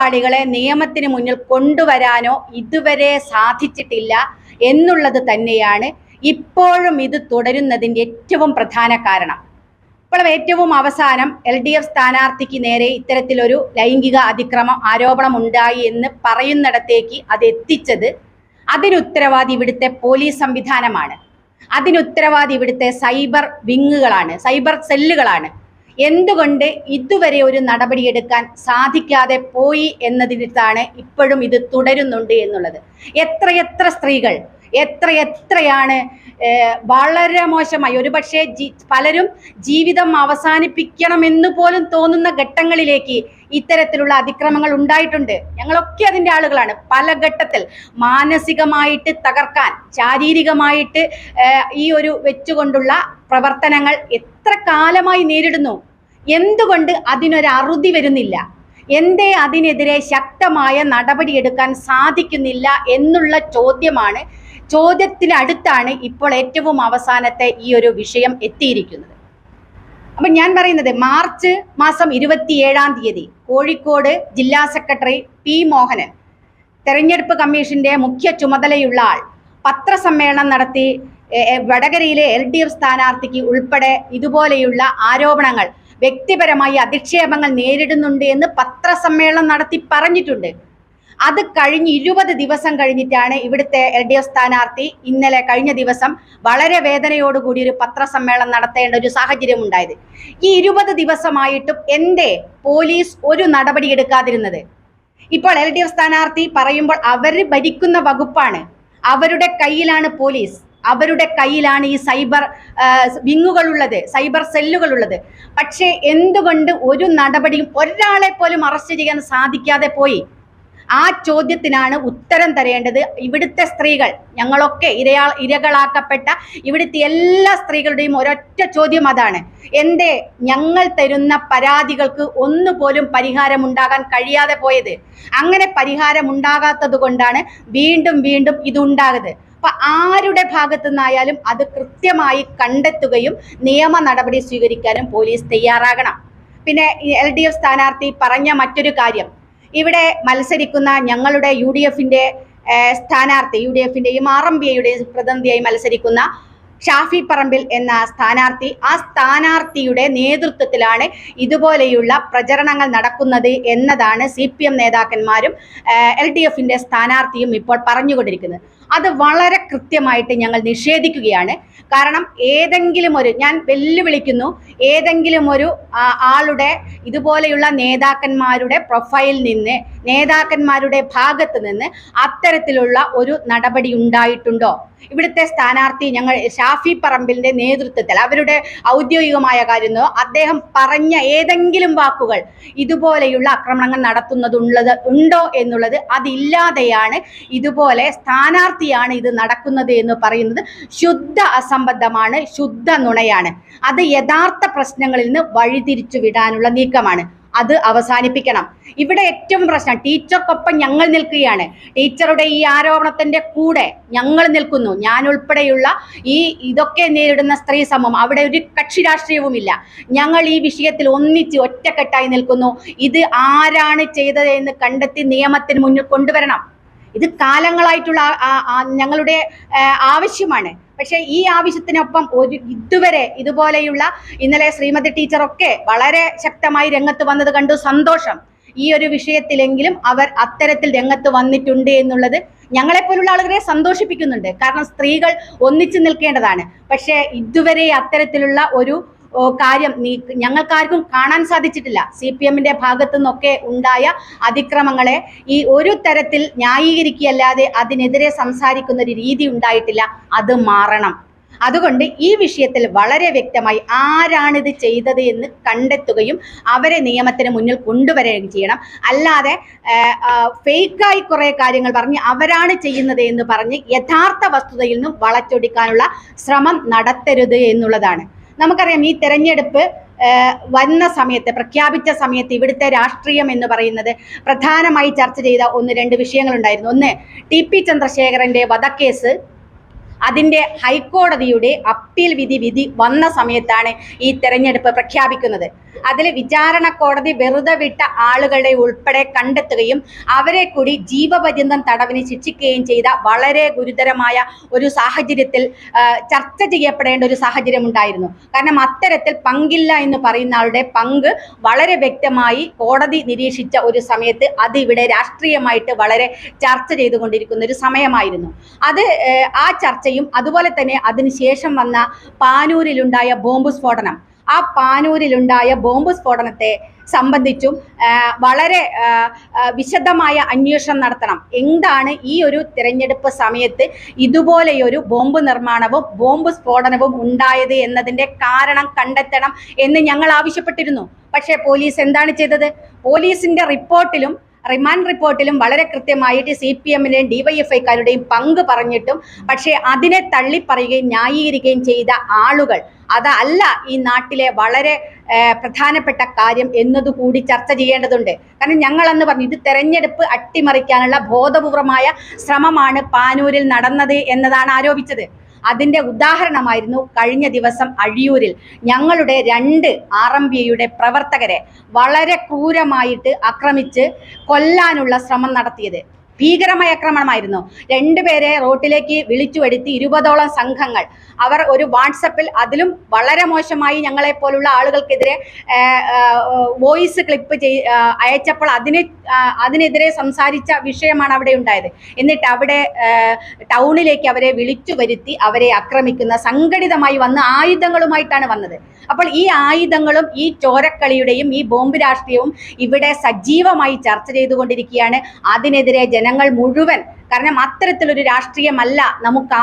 കുറ്റവാളികളെ നിയമത്തിന് മുന്നിൽ കൊണ്ടുവരാനോ ഇതുവരെ സാധിച്ചിട്ടില്ല എന്നുള്ളത് തന്നെയാണ് ഇപ്പോഴും ഇത് തുടരുന്നതിന്റെ ഏറ്റവും പ്രധാന കാരണം. ഇപ്പോൾ ഏറ്റവും അവസാനം എൽ ഡി എഫ് സ്ഥാനാർത്ഥിക്ക് നേരെ ഇത്തരത്തിലൊരു ലൈംഗിക അതിക്രമം ആരോപണം ഉണ്ടായി എന്ന് പറയുന്നിടത്തേക്ക് അത് എത്തിച്ചത് അതിനുത്തരവാദി ഇവിടുത്തെ പോലീസ് സംവിധാനമാണ്. അതിനുത്തരവാദി ഇവിടുത്തെ സൈബർ വിങ്ങുകളാണ് സൈബർ സെല്ലുകളാണ്. എന്തുകൊണ്ട് ഇതുവരെ ഒരു നടപടിയെടുക്കാൻ സാധിക്കാതെ പോയി എന്നതിനാണ് ഇപ്പോഴും ഇത് തുടരുന്നുണ്ട് എന്നുള്ളത്. എത്രയെത്ര സ്ത്രീകൾ എത്ര എത്രയാണ് വളരെ മോശമായി. ഒരുപക്ഷെ പലരും ജീവിതം അവസാനിപ്പിക്കണമെന്ന് പോലും തോന്നുന്ന ഘട്ടങ്ങളിലേക്ക് ഇത്തരത്തിലുള്ള അതിക്രമങ്ങൾ ഉണ്ടായിട്ടുണ്ട്. ഞങ്ങളൊക്കെ അതിന്റെ ആളുകളാണ്. പല ഘട്ടത്തിൽ മാനസികമായിട്ട് തകർക്കാൻ ശാരീരികമായിട്ട് ഈ ഒരു വെച്ചുകൊണ്ടുള്ള പ്രവർത്തനങ്ങൾ എത്ര കാലമായി നേരിടുന്നു? എന്തുകൊണ്ട് അതിനൊരു അറുതി വരുന്നില്ല? എന്തേ അതിനെതിരെ ശക്തമായ നടപടിയെടുക്കാൻ സാധിക്കുന്നില്ല എന്നുള്ള ചോദ്യമാണ് ചോദ്യത്തിനടുത്താണ് ഇപ്പോൾ ഏറ്റവും അവസാനത്തെ ഈ ഒരു വിഷയം എത്തിയിരിക്കുന്നത്. അപ്പം ഞാൻ പറയുന്നത് മാർച്ച് മാസം ഇരുപത്തിയേഴാം തീയതി കോഴിക്കോട് ജില്ലാ സെക്രട്ടറി പി മോഹനൻ തെരഞ്ഞെടുപ്പ് കമ്മീഷന്റെ മുഖ്യ ചുമതലയുള്ള ആൾ പത്രസമ്മേളനം നടത്തി വടകരയിലെ എൽ ഡി എഫ് സ്ഥാനാർത്ഥിക്ക് ഉൾപ്പെടെ ഇതുപോലെയുള്ള ആരോപണങ്ങൾ വ്യക്തിപരമായി അധിക്ഷേപങ്ങൾ നേരിടുന്നുണ്ട് എന്ന് പത്രസമ്മേളനം നടത്തി പറഞ്ഞിട്ടുണ്ട്. അത് കഴിഞ്ഞ് ഇരുപത് ദിവസം കഴിഞ്ഞിട്ടാണ് ഇവിടുത്തെ എൽ ഡി എഫ് സ്ഥാനാർത്ഥി ഇന്നലെ കഴിഞ്ഞ ദിവസം വളരെ വേദനയോടുകൂടി ഒരു പത്രസമ്മേളനം നടത്തേണ്ട ഒരു സാഹചര്യം ഉണ്ടായത്. ഈ ഇരുപത് ദിവസമായിട്ടും എന്തേ പോലീസ് ഒരു നടപടി എടുക്കാതിരുന്നത്? ഇപ്പോൾ എൽ ഡി എഫ് സ്ഥാനാർത്ഥി പറയുമ്പോൾ അവർ ഭരിക്കുന്ന വകുപ്പാണ്. അവരുടെ കയ്യിലാണ് പോലീസ്. അവരുടെ കയ്യിലാണ് ഈ സൈബർ വിങ്ങുകൾ ഉള്ളത് സൈബർ സെല്ലുകൾ ഉള്ളത് പക്ഷേ എന്തുകൊണ്ട് ഒരു നടപടിയും ഒരാളെ പോലും അറസ്റ്റ് ചെയ്യാൻ സാധിക്കാതെ പോയി? ആ ചോദ്യത്തിനാണ് ഉത്തരം തരേണ്ടത്. ഇവിടുത്തെ സ്ത്രീകൾ ഞങ്ങളൊക്കെ ഇരയാ ഇരകളാക്കപ്പെട്ട ഇവിടുത്തെ എല്ലാ സ്ത്രീകളുടെയും ഒരൊറ്റ ചോദ്യം അതാണ്. എന്തേ ഞങ്ങൾ തരുന്ന പരാതികൾക്ക് ഒന്നുപോലും പരിഹാരം ഉണ്ടാകാൻ കഴിയാതെ പോയത്? അങ്ങനെ പരിഹാരം ഉണ്ടാകാത്തത് കൊണ്ടാണ് വീണ്ടും വീണ്ടും ഇത് ഉണ്ടാകുന്നത് അപ്പൊ ആരുടെ ഭാഗത്തു നിന്നായാലും അത് കൃത്യമായി കണ്ടെത്തുകയും നിയമ നടപടി സ്വീകരിക്കാനും പോലീസ് തയ്യാറാകണം. പിന്നെ എൽ ഡി എഫ് സ്ഥാനാർത്ഥി പറഞ്ഞ മറ്റൊരു കാര്യം. ഇവിടെ മത്സരിക്കുന്ന ഞങ്ങളുടെ യു ഡി എഫിന്റെ സ്ഥാനാർത്ഥി യു ഡി എഫിന്റെയും ആർ എം ബി ഐയുടെയും പ്രതിനിധിയായി മത്സരിക്കുന്ന ഷാഫി പറമ്പിൽ എന്ന സ്ഥാനാർത്ഥി. ആ സ്ഥാനാർത്ഥിയുടെ നേതൃത്വത്തിലാണ് ഇതുപോലെയുള്ള പ്രചരണങ്ങൾ നടക്കുന്നത് എന്നതാണ് സി പി എം നേതാക്കന്മാരും എൽ ഡി എഫിന്റെ സ്ഥാനാർത്ഥിയും ഇപ്പോൾ പറഞ്ഞുകൊണ്ടിരിക്കുന്നത്. അത് വളരെ കൃത്യമായിട്ട് ഞങ്ങൾ നിഷേധിക്കുകയാണ്. കാരണം ഏതെങ്കിലും ഒരു ഞാൻ വെല്ലുവിളിക്കുന്നു ഏതെങ്കിലും ഒരു ആളുടെ ഇതുപോലെയുള്ള നേതാക്കന്മാരുടെ പ്രൊഫൈൽ നിന്ന് നേതാക്കന്മാരുടെ ഭാഗത്ത് നിന്ന് അത്തരത്തിലുള്ള ഒരു നടപടി ഉണ്ടായിട്ടുണ്ടോ? ഇവിടുത്തെ സ്ഥാനാർത്ഥി ഞങ്ങൾ ഷാഫി പറമ്പിലിന്റെ നേതൃത്വത്തിൽ അവരുടെ ഔദ്യോഗികമായ കാര്യം അദ്ദേഹം പറഞ്ഞ ഏതെങ്കിലും വാക്കുകൾ ഇതുപോലെയുള്ള ആക്രമണങ്ങൾ നടത്തുന്നതുള്ളത് ഉണ്ടോ എന്നുള്ളത് അതില്ലാതെയാണ് ഇതുപോലെ സ്ഥാനാർത്ഥിയാണ് ഇത് നടക്കുന്നത് എന്ന് പറയുന്നത് ശുദ്ധ അസംബദ്ധമാണ് ശുദ്ധ നുണയാണ്. അത് യഥാർത്ഥ പ്രശ്നങ്ങളിൽ നിന്ന് വഴിതിരിച്ചു വിടാനുള്ള നീക്കമാണ്. അത് അവസാനിപ്പിക്കണം. ഇവിടെ ഏറ്റവും പ്രശ്നം ടീച്ചർക്കൊപ്പം ഞങ്ങൾ നിൽക്കുകയാണ്. ടീച്ചറുടെ ഈ ആരോപണത്തിന്റെ കൂടെ ഞങ്ങൾ നിൽക്കുന്നു. ഞാൻ ഉൾപ്പെടെയുള്ള ഈ ഇതൊക്കെ നേരിടുന്ന സ്ത്രീ സമൂഹം അവിടെ ഒരു കക്ഷി രാഷ്ട്രീയവുമില്ല. ഞങ്ങൾ ഈ വിഷയത്തിൽ ഒന്നിച്ച് ഒറ്റക്കെട്ടായി നിൽക്കുന്നു. ഇത് ആരാണ് ചെയ്തത് എന്ന് കണ്ടെത്തി നിയമത്തിന് മുന്നിൽ കൊണ്ടുവരണം. ഇത് കാലങ്ങളായിട്ടുള്ള ഞങ്ങളുടെ ആവശ്യമാണ്. പക്ഷേ ഈ ആവശ്യത്തിനൊപ്പം ഒരു ഇതുവരെ ഇതുപോലെയുള്ള ഇന്നലെ ശ്രീമതി ടീച്ചറൊക്കെ വളരെ ശക്തമായി രംഗത്ത് വന്നത് കണ്ടു സന്തോഷം. ഈ ഒരു വിഷയത്തിലെങ്കിലും അവർ അത്തരത്തിൽ രംഗത്ത് വന്നിട്ടുണ്ട് എന്നുള്ളത് ഞങ്ങളെപ്പോലുള്ള ആളുകളെ സന്തോഷിപ്പിക്കുന്നുണ്ട്. കാരണം സ്ത്രീകൾ ഒന്നിച്ചു നിൽക്കേണ്ടതാണ്. പക്ഷേ ഇതുവരെ അത്തരത്തിലുള്ള ഒരു കാര്യം നീ ഞങ്ങൾക്കാർക്കും കാണാൻ സാധിച്ചിട്ടില്ല. സി പി എമ്മിന്റെ ഭാഗത്തു നിന്നൊക്കെ ഉണ്ടായ അതിക്രമങ്ങളെ ഈ ഒരു തരത്തിൽ ന്യായീകരിക്കുകയല്ലാതെ അതിനെതിരെ സംസാരിക്കുന്ന ഒരു രീതി ഉണ്ടായിട്ടില്ല. അത് മാറണം. അതുകൊണ്ട് ഈ വിഷയത്തിൽ വളരെ വ്യക്തമായി ആരാണിത് ചെയ്തത് എന്ന് കണ്ടെത്തുകയും അവരെ നിയമത്തിന് മുന്നിൽ കൊണ്ടുവരുകയും ചെയ്യണം. അല്ലാതെ ഫേക്കായി കുറേ കാര്യങ്ങൾ പറഞ്ഞ് അവരാണ് ചെയ്യുന്നത് എന്ന് പറഞ്ഞ് യഥാർത്ഥ വസ്തുതയിൽ നിന്നും വളച്ചൊടിക്കാനുള്ള ശ്രമം നടത്തരുത് എന്നുള്ളതാണ്. നമുക്കറിയാം ഈ തെരഞ്ഞെടുപ്പ് വന്ന സമയത്ത് പ്രഖ്യാപിച്ച സമയത്ത് ഇവിടുത്തെ രാഷ്ട്രീയം എന്ന് പറയുന്നത് പ്രധാനമായി ചർച്ച ചെയ്ത ഒന്ന് രണ്ട് വിഷയങ്ങളുണ്ടായിരുന്നു. ഒന്ന് ടി പി ചന്ദ്രശേഖരന്റെ വധക്കേസ് അതിന്റെ ഹൈക്കോടതിയുടെ അപ്പീൽ വിധി വിധി വന്ന സമയത്താണ് ഈ തെരഞ്ഞെടുപ്പ് പ്രഖ്യാപിക്കുന്നത്. അതിൽ വിചാരണ കോടതി വെറുതെ വിട്ട ആളുകളെ ഉൾപ്പെടെ കണ്ടെത്തുകയും അവരെ കൂടി ജീവപര്യന്തം തടവിന് ശിക്ഷിക്കുകയും ചെയ്ത വളരെ ഗുരുതരമായ ഒരു സാഹചര്യത്തിൽ ചർച്ച ചെയ്യപ്പെടേണ്ട ഒരു സാഹചര്യം ഉണ്ടായിരുന്നു കാരണം അത്തരത്തിൽ പങ്കില്ല എന്ന് പറയുന്ന ആളുടെ പങ്ക് വളരെ വ്യക്തമായി കോടതി നിരീക്ഷിച്ച ഒരു സമയത്ത് അത് ഇവിടെ രാഷ്ട്രീയമായിട്ട് വളരെ ചർച്ച ചെയ്തുകൊണ്ടിരിക്കുന്ന ഒരു സമയമായിരുന്നു. അത് ആ ചർച്ചയും അതുപോലെ തന്നെ അതിനുശേഷം വന്ന പാനൂരിലുണ്ടായ ബോംബ് സ്ഫോടനം. ആ പാനൂരിലുണ്ടായ ബോംബ് സ്ഫോടനത്തെ സംബന്ധിച്ചും വളരെ വിശദമായ അന്വേഷണം നടത്തണം. എന്താണ് ഈ ഒരു തിരഞ്ഞെടുപ്പ് സമയത്ത് ഇതുപോലെയൊരു ബോംബ് നിർമ്മാണവും ബോംബ് സ്ഫോടനവും ഉണ്ടായത് എന്നതിന്റെ കാരണം കണ്ടെത്തണം എന്ന് ഞങ്ങൾ ആവശ്യപ്പെട്ടിരുന്നു. പക്ഷേ പോലീസ് എന്താണ് ചെയ്തത്? പോലീസിന്റെ റിപ്പോർട്ടിലും റിമാൻഡ് റിപ്പോർട്ടിലും വളരെ കൃത്യമായിട്ട് സി പി എമ്മിന്റെയും ഡിവൈഎഫ്ഐക്കാരുടെയും പങ്ക് പറഞ്ഞിട്ടും പക്ഷേ അതിനെ തള്ളിപ്പറയുകയും ന്യായീകരിക്കുകയും ചെയ്ത ആളുകൾ അതല്ല ഈ നാട്ടിലെ വളരെ പ്രധാനപ്പെട്ട കാര്യം എന്നതുകൂടി ചർച്ച ചെയ്യേണ്ടതുണ്ട്. കാരണം ഞങ്ങൾ അന്ന് പറഞ്ഞു ഇത് തെരഞ്ഞെടുപ്പ് അട്ടിമറിക്കാനുള്ള ബോധപൂർവമായ ശ്രമമാണ് പാനൂരിൽ നടന്നത് എന്നതാണ് ആരോപിച്ചത്. അതിന്റെ ഉദാഹരണമായിരുന്നു കഴിഞ്ഞ ദിവസം അഴിയൂരിൽ ഞങ്ങളുടെ രണ്ട് ആർ എം ബി ഐയുടെ പ്രവർത്തകരെ വളരെ ക്രൂരമായിട്ട് ആക്രമിച്ച് കൊല്ലാനുള്ള ശ്രമം നടത്തിയത്. ഭീകരമായ ആക്രമണമായിരുന്നു. രണ്ടുപേരെ റോട്ടിലേക്ക് വിളിച്ചു വരുത്തി ഇരുപതോളം സംഘങ്ങൾ. അവർ ഒരു വാട്സപ്പിൽ അതിലും വളരെ മോശമായി ഞങ്ങളെ പോലുള്ള ആളുകൾക്കെതിരെ വോയിസ് ക്ലിപ്പ് ചെയ് അയച്ചപ്പോൾ അതിനെ അതിനെതിരെ സംസാരിച്ച വിഷയമാണ് അവിടെ ഉണ്ടായത്. എന്നിട്ട് അവിടെ ടൗണിലേക്ക് അവരെ വിളിച്ചു വരുത്തി അവരെ ആക്രമിക്കുന്ന സംഘടിതമായി വന്ന് ആയുധങ്ങളുമായിട്ടാണ് വന്നത്. അപ്പോൾ ഈ ആയുധങ്ങളും ഈ ചോരക്കളിയുടെയും ഈ ബോംബ് രാഷ്ട്രീയവും ഇവിടെ സജീവമായി ചർച്ച ചെയ്തുകൊണ്ടിരിക്കുകയാണ്. അതിനെതിരെ ജനങ്ങൾ മുഴുവൻ. കാരണം അത്തരത്തിലൊരു രാഷ്ട്രീയമല്ല നമുക്ക്